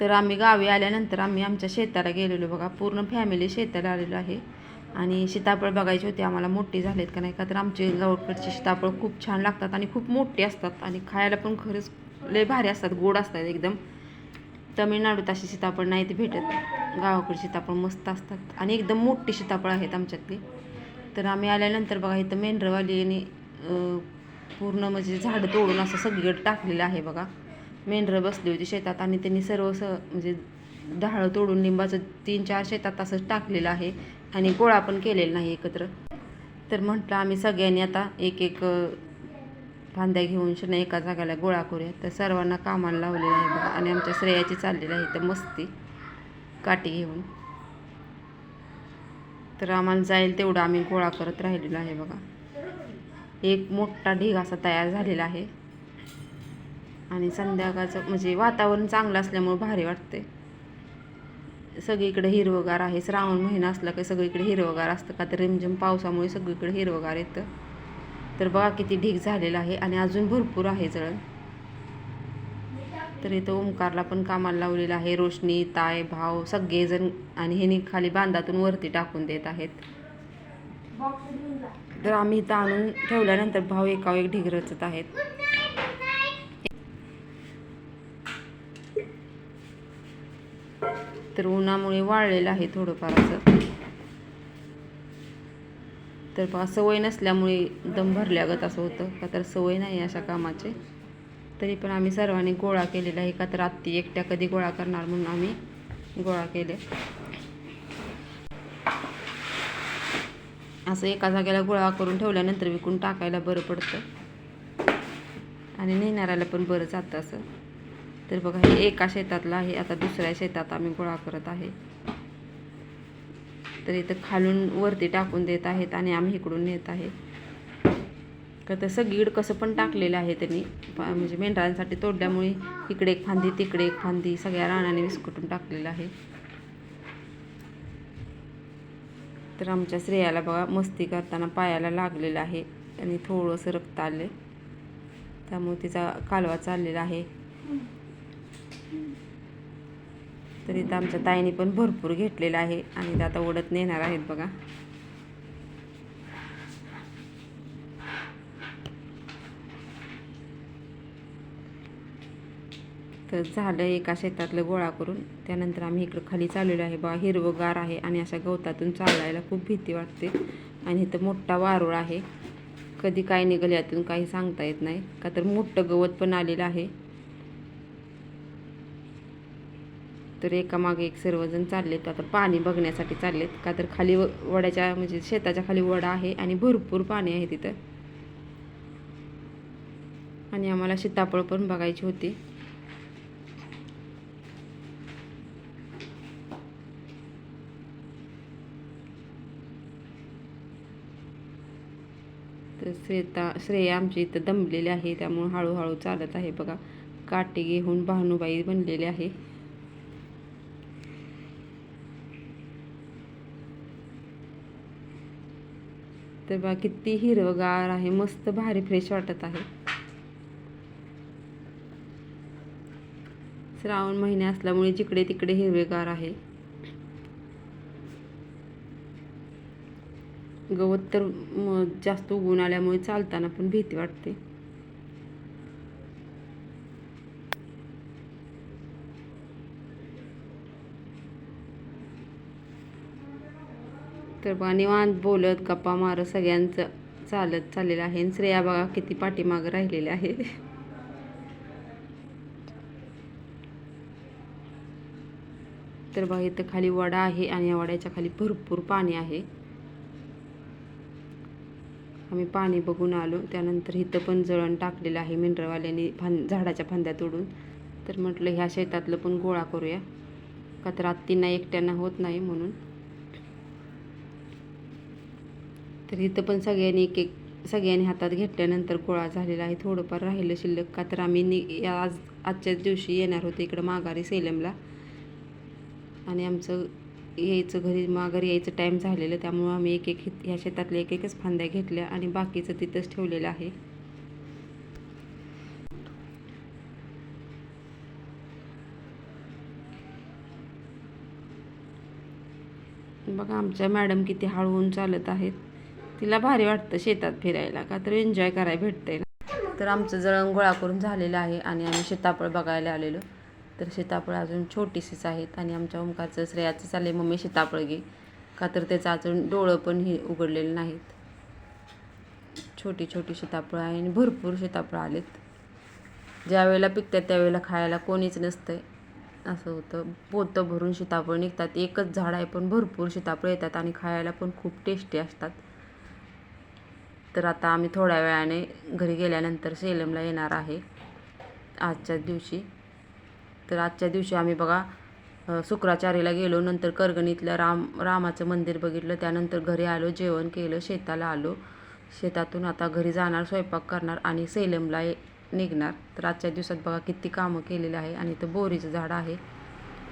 तर आम्ही गावी आल्यानंतर आम्ही आमच्या शेताला गेलेलो बघा. पूर्ण फॅमिली शेताला आलेलो आहे. आणि सीताफळ बघायची होती आम्हाला मोठी झालेत का नाही का तर आमचे गावकडचे सीताफळ खूप छान लागतात आणि खूप मोठे असतात आणि खायला पण खरंच लय भारी असतात गोड असतात एकदम. तमिळनाडूत अशी सीताफळ नाही ते भेटत. गावाकडे सीताफळ मस्त असतात आणि एकदम मोठी सीताफळ आहेत आमच्यातली. तर आम्ही आल्यानंतर बघा इथं मेंढरवालीने आणि पूर्ण म्हणजे झाडं तोडून असं सगळीकडे टाकलेलं आहे बघा. मेंढरं बसली होती शेतात आणि त्यांनी सर्व स म्हणजे डहाळं तोडून लिंबाचं तीन चार शेतात असंच टाकलेलं आहे आणि गोळा पण केलेला नाही एकत्र. तर म्हटलं आम्ही सगळ्यांनी आता एक एक फांद्या घेऊन शना एका जागाला गोळा करूया. तर सर्वांना कामाला लावलेलं आहे बघा आणि आमच्या श्रेयाची चाललेली आहे तर मस्ती काठी घेऊन. तर आम्हाला जाईल तेवढं आम्ही गोळा करत राहिलेलो आहे बघा. एक मोठा ढीग असा तयार झालेला आहे. आणि संध्याकाळचं म्हणजे वातावरण चांगलं असल्यामुळं भारी वाटते सगळीकडे हिरवगार आहे. श्रावण महिना असला की सगळीकडे हिरवगार असतं. का तर रिमझिम पावसामुळे सगळीकडे हिरवगार येतं. तर बघा किती ढीग झालेला आहे आणि अजून भरपूर आहे जळण तर इथं ओंकारला पण कामाला लावलेलं आहे. रोशनी ताय भाव सगळेजण आणि ह्यानी खाली बांधातून वरती टाकून देत आहेत. तर आम्ही इथं आणून ठेवल्यानंतर भाव एकावर एक ढीग रचत आहेत. तर उन्हामुळे वाळलेलं आहे थोडंफार असं तर सवय नसल्यामुळे दम भरल्यागत असं होतं. का तर सवय नाही अशा कामाचे. तरी पण आम्ही सर्वांनी गोळा केलेला आहे. का तर आत्ती एकट्या कधी गोळा करणार म्हणून आम्ही गोळा केले. असं एका जागेला गोळा करून ठेवल्यानंतर विकून टाकायला बरं पडतं. आणि नेणाऱ्याला पण बरं जातं असं. तर बघा हे एका शेतातला आहे आता दुसऱ्या शेतात आम्ही गोळा करत आहे. तर इथं खालून वरती टाकून देत आहेत आणि आम्ही इकडून नेत आहे. का तर सगळीकडं कसं पण टाकलेलं आहे त्यांनी. प- म्हणजे मेंढरांसाठी तोडल्यामुळे इकडे एक फांदी तिकडे एक फांदी सगळ्या रानाने विस्कटून टाकलेलं आहे. तर आमच्या स्त्रियाला बघा मस्ती करताना पायाला लागलेलं आहे आणि थोडंसं रक्त आले त्यामुळे तिचा कालवा चाललेला आहे. तर इथं आमच्या ताईने पण भरपूर घेतलेलं आहे आणि ते आता ओढत नेणार आहेत बघा. तर झालं एका शेतातलं गोळा करून त्यानंतर आम्ही इकडं खाली चाललेलो आहे. बा हिरवंगार आहे आणि अशा गवतातून चालायला खूप भीती वाटते. आणि इथं मोठा वारुळ आहे. कधी काय निघेल यातून काही सांगता येत नाही. का तर मोठं गवत पण आलेलं आहे. तर एकामागे एक सर्वजण चाललेत. आता पाणी बघण्यासाठी चाललेत. का तर खाली व- वड्याच्या म्हणजे शेताच्या खाली वडा आहे आणि भरपूर पाणी आहे तिथं. आणि आम्हाला सीताफळ पण बघायची होती. तर श्रेता श्रेया आमची इथं दमलेली आहे. त्यामुळे हळूहळू चालत आहे. बघा काटे घेऊन भानुबाई बनलेली आहे. तर बघा किती हिरवगार आहे मस्त भारी फ्रेश वाटत आहे. श्रावण महिने असल्यामुळे जिकडे तिकडे हिरवेगार आहे. गवत तर जास्त उगून आल्यामुळे चालताना पण भीती वाटते. तर बघा निवांत बोलत गप्पा मारत सगळ्यांचं चालत चाललेलं आहे. आणि श्रेया बघा किती पाठीमागं राहिलेले आहे. तर बघा इथं खाली वडा आहे आणि या वड्याच्या खाली भरपूर पाणी आहे. आम्ही पाणी बघून आलो. त्यानंतर इथं पण जळण टाकलेलं आहे मिनरवाल्यानी फां झाडाच्या फांद्या तोडून. तर म्हटलं ह्या शेतातलं पण गोळा करूया. का तर आत्तींना एकट्यांना होत नाही म्हणून. तर इथं पण सगळ्यांनी एक एक सगळ्यांनी हातात घेतल्यानंतर गोळा झालेला आहे. थोडंफार राहिलं शिल्लक का तर आम्ही नि आज आजच्याच दिवशी येणार होतो इकडं माघारी सेलमला. आणि आमचं यायचं घरी माघारी यायचं टाईम झालेलं त्यामुळं आम्ही एक एक ह्या शेतातल्या एक एकच फांद्या घेतल्या आणि बाकीचं तिथंच ठेवलेलं आहे. बघा आमच्या मॅडम किती हळूहून चालत आहेत. तिला भारी वाटतं शेतात फिरायला का तर एन्जॉय करायला भेटतंय ना. तर आमचं जळण गोळा करून झालेलं आहे आणि आम्ही सीताफळ बघायला आलेलो. तर सीताफळ अजून छोटीशीच आहेत आणि आमच्या ओंकारचं श्रेयाचं चालले मम्मी सीताफळ घे. का तर त्याचं अजून डोळं पण हे उघडलेलं नाहीत. छोटी छोटी सीताफळं आहे आणि भरपूर सीताफळं आलेत. ज्या वेळेला पिकतात त्यावेळेला खायला कोणीच नसतंय. असं होतं. पोतं भरून सीताफळ निघतात. एकच झाड आहे पण भरपूर सीताफळ येतात आणि खायला पण खूप टेस्टी असतात. तर आता आम्ही थोड्या वेळाने घरी गेल्यानंतर सेलमला येणार आहे. आजच्या दिवशी. तर आजच्या दिवशी आम्ही बघा शुक्राचार्यला शुक्राचार्याला गेलो नंतर करगणीतलं राम रामाचं मंदिर बघितलं त्यानंतर घरी आलो जेवण केलं शेताला आलो. शेतातून आता घरी जाणार स्वयंपाक करणार आणि सेलमला निघणार. तर आजच्या दिवसात बघा किती कामं केलेली आहे आणि इथं बोरीचं झाड आहे.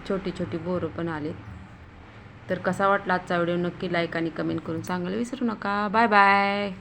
छोटी छोटी बोरं पण आलेत. तर कसा वाटला आजचा व्हिडिओ? नक्की लाईक आणि कमेंट करून सांगायला विसरू नका. Bye bye